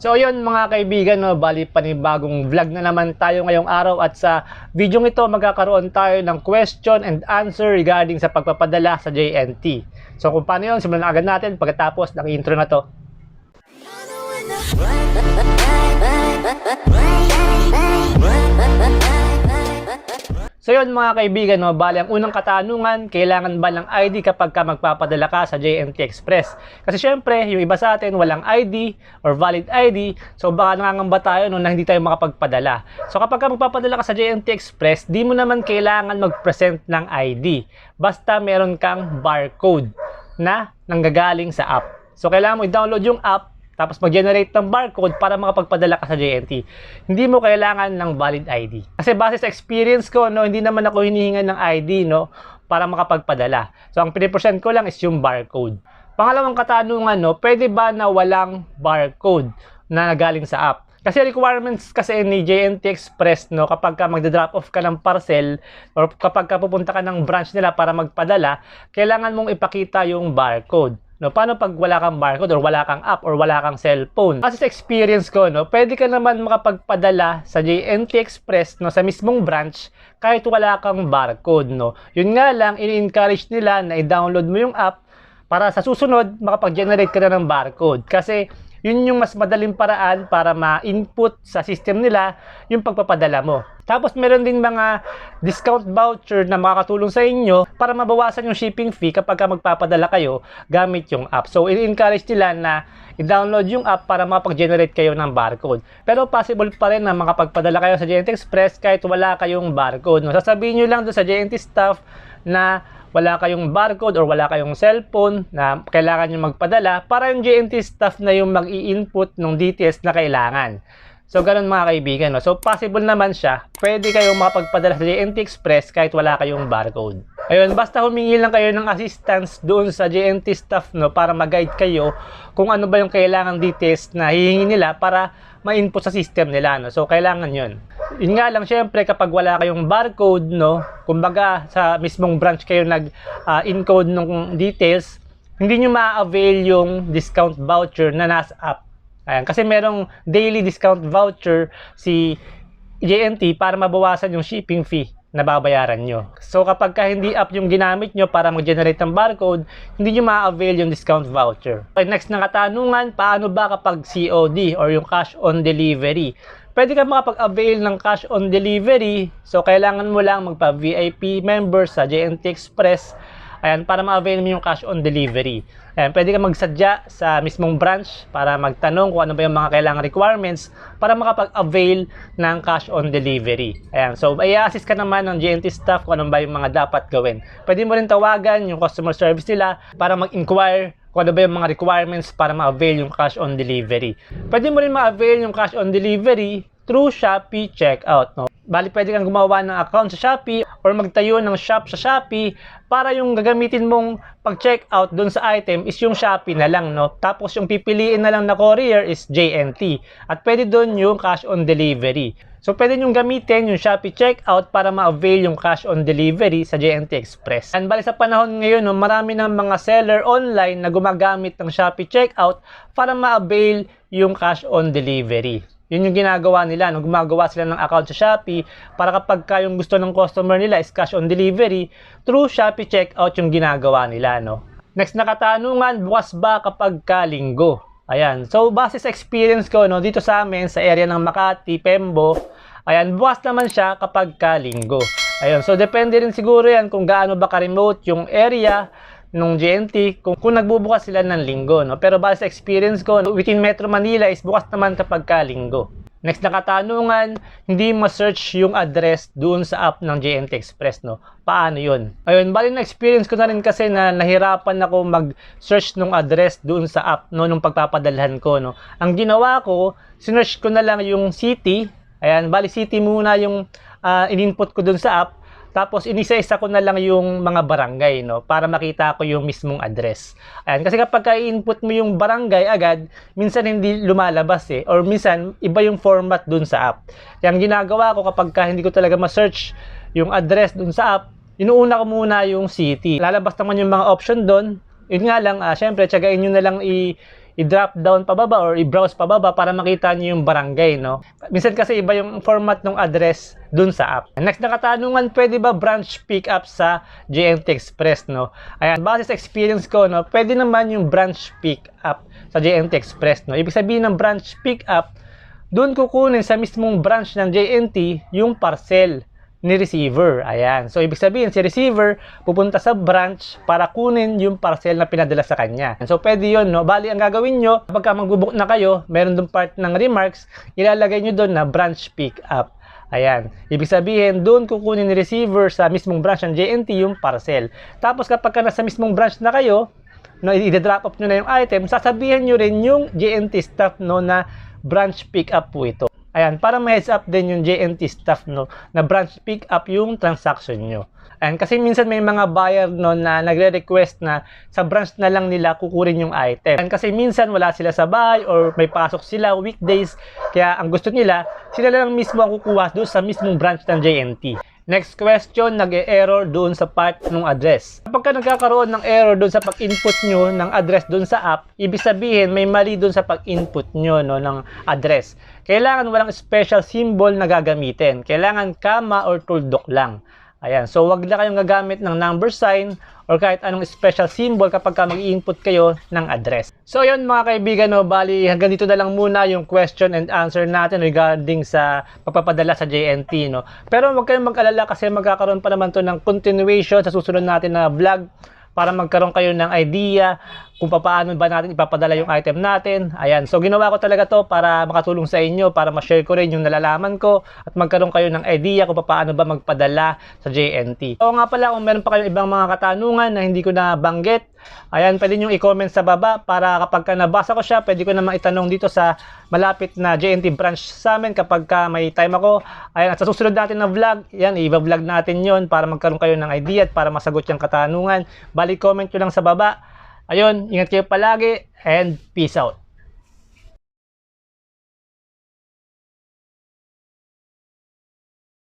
So yun mga kaibigan, no, bali panibagong vlog na naman tayo ngayong araw at sa video ito magkakaroon tayo ng question and answer regarding sa pagpapadala sa JNT. So kung paano yun, simulan agad natin pagkatapos ng intro na to. So yun mga kaibigan, no, bali ang unang katanungan, kailangan ba ng ID kapag ka magpapadala ka sa JNT Express? Kasi syempre, yung iba sa atin walang ID or valid ID, so baka nangangamba tayo no, na hindi tayo makapagpadala. So kapag ka magpapadala ka sa JNT Express, di mo naman kailangan mag-present ng ID. Basta meron kang barcode na nanggagaling sa app. So kailangan mo i-download yung app, tapos mag-generate ng barcode para makapagpadala ka sa JNT. Hindi mo kailangan ng valid ID. Kasi base sa experience ko, no, hindi naman ako hinihingan ng ID no, para makapagpadala. So ang pinipresent ko lang is yung barcode. Pangalawang katanungan, no, pwede ba na walang barcode na nagaling sa app? Kasi requirements kasi ni JNT Express no kapag ka magda-drop off ka ng parcel or kapag ka pupunta ka ng branch nila para magpadala, kailangan mong ipakita yung barcode. No, paano pag wala kang barcode or wala kang app or wala kang cellphone? Kasi sa experience ko, no, pwede ka naman makapagpadala sa JNT Express no sa mismong branch kahit wala kang barcode, no. Yun nga lang ini-encourage nila na i-download mo yung app para sa susunod makapag-generate ka na ng barcode kasi yun yung mas madaling paraan para ma-input sa system nila yung pagpapadala mo. Tapos meron din mga discount voucher na makakatulong sa inyo para mabawasan yung shipping fee kapag ka magpapadala kayo gamit yung app. So, i-encourage nila na i-download yung app para makapag-generate kayo ng barcode. Pero possible pa rin na makapagpadala kayo sa JNT Express kahit wala kayong barcode. No? Sasabihin nyo lang doon sa JNT staff na wala kayong barcode or wala kayong cellphone na kailangan nyo magpadala para yung JNT staff na yung mag-i-input ng details na kailangan. So, ganun mga kaibigan. No? So, possible naman siya. Pwede kayong makapagpadala sa JNT Express kahit wala kayong barcode. Ayun, basta humingi lang kayo ng assistance doon sa JNT staff no, para mag-guide kayo kung ano ba yung kailangan details na hihingi nila para ma-input sa system nila. No? So, kailangan yun. Yun nga lang, syempre, kapag wala kayong barcode, no, kumbaga sa mismong branch kayo nag-encode ng details, hindi nyo ma-avail yung discount voucher na nasa app. Ayan, kasi merong daily discount voucher si JNT para mabawasan yung shipping fee na babayaran nyo. So kapag ka hindi app yung ginamit nyo para mag-generate ng barcode, hindi nyo ma-avail yung discount voucher. Okay, next na katanungan, paano ba kapag COD or yung cash on delivery? Pwede ka makapag-avail ng cash on delivery. So kailangan mo lang magpa-VIP member sa JNT Express Ayan, para ma-avail mo yung cash on delivery. Ayan, pwede ka magsadya sa mismong branch para magtanong kung ano ba yung mga kailangan requirements para makapag-avail ng cash on delivery. Ayan, so i-assist ka naman ng GNT staff kung ano ba yung mga dapat gawin. Pwede mo rin tawagan yung customer service nila para mag-inquire kung ano ba yung mga requirements para ma-avail yung cash on delivery. Pwede mo rin ma-avail yung cash on delivery through Shopee checkout. No? Bali, pwede kang gumawa ng account sa Shopee or magtayo ng shop sa Shopee para yung gagamitin mong pag-checkout doon sa item is yung Shopee na lang, no? Tapos yung pipiliin na lang na courier is JNT. At pwede doon yung cash on delivery. So, pwede nyo gamitin yung Shopee checkout para ma-avail yung cash on delivery sa JNT Express. And bali sa panahon ngayon, no, marami ng mga seller online na gumagamit ng Shopee checkout para ma-avail yung cash on delivery. Yun yung ginagawa nila. No? Gumagawa sila ng account sa Shopee para kapag ka yung gusto ng customer nila is cash on delivery, through Shopee checkout yung ginagawa nila. No? Next na katanungan, bukas ba kapag ka linggo? Ayan. So, base sa experience ko, no, dito sa amin, sa area ng Makati, Pembo, ayan, bukas naman siya kapag ka linggo. Ayun. So, depende rin siguro yan kung gaano ba ka-remote yung area nung GNT kung, kung nagbubukas sila ng linggo. No? Pero base sa experience ko, within Metro Manila is bukas naman kapag ka linggo. Next na katanungan, hindi ma-search yung address doon sa app ng JNT Express, no? Paano yun? Ayun, bali na experience ko na rin kasi na nahirapan ako mag-search ng address doon sa app, no? Nung pagpapadalhan ko, no? Ang ginawa ko, sinearch ko na lang yung city. Ayan, bali city muna yung uh, in-input ko doon sa app. Tapos inisa-isa ko na lang yung mga barangay no para makita ko yung mismong address. Ayan, kasi kapag ka-input mo yung barangay agad, minsan hindi lumalabas eh or minsan iba yung format dun sa app. Yang ginagawa ko kapag ka hindi ko talaga ma-search yung address dun sa app, inuuna ko muna yung city. Lalabas naman yung mga option doon. Yun nga lang, uh, syempre, tsagain nyo na lang i- i-drop down pababa or i-browse pababa para makita nyo yung barangay, no? Minsan kasi iba yung format ng address dun sa app. Next na katanungan, pwede ba branch pick up sa JNT Express, no? Ayan, base sa experience ko, no, pwede naman yung branch pick up sa JNT Express, no? Ibig sabihin ng branch pick up, doon kukunin sa mismong branch ng JNT yung parcel ni receiver. Ayan. So, ibig sabihin, si receiver pupunta sa branch para kunin yung parcel na pinadala sa kanya. So, pwede yun, no? Bali, ang gagawin nyo, kapag magbubuk na kayo, meron doon part ng remarks, ilalagay nyo doon na branch pick up. Ayan. Ibig sabihin, doon kukunin ni receiver sa mismong branch ng JNT yung parcel. Tapos, kapag ka nasa mismong branch na kayo, no, i-drop off nyo na yung item, sasabihin nyo rin yung JNT staff no, na branch pick up po ito. Ayan, para ma-heads up din yung JNT staff no, na branch pick up yung transaction nyo. Ayan, kasi minsan may mga buyer no, na nagre-request na sa branch na lang nila kukurin yung item. Ayan, kasi minsan wala sila sa bahay or may pasok sila weekdays, kaya ang gusto nila, sila lang mismo ang kukuha doon sa mismong branch ng JNT. Next question, nag-error doon sa part ng address. Kapag ka nagkakaroon ng error doon sa pag-input nyo ng address doon sa app, ibig sabihin may mali doon sa pag-input nyo no, ng address. Kailangan walang special symbol na gagamitin. Kailangan comma or tuldok lang. Ayan, so wag na kayong gagamit ng number sign or kahit anong special symbol kapag ka mag-input kayo ng address. So yun mga kaibigan, no, bali hanggang dito na lang muna yung question and answer natin regarding sa pagpapadala sa JNT. No? Pero wag kayong mag-alala kasi magkakaroon pa naman to ng continuation sa susunod natin na vlog para magkaroon kayo ng idea kung paano ba natin ipapadala yung item natin. Ayan, so ginawa ko talaga to para makatulong sa inyo, para ma-share ko rin yung nalalaman ko at magkaroon kayo ng idea kung paano ba magpadala sa JNT. So nga pala, kung meron pa kayong ibang mga katanungan na hindi ko na banggit, ayan, pwede nyo i-comment sa baba para kapag ka nabasa ko siya, pwede ko namang itanong dito sa malapit na JNT branch sa amin kapag ka may time ako. Ayan, at sa susunod natin na vlog, yan, i-vlog natin yon para magkaroon kayo ng idea at para masagot yung katanungan. Bali, comment nyo lang sa baba. Ayun, ingat kayo palagi and peace out.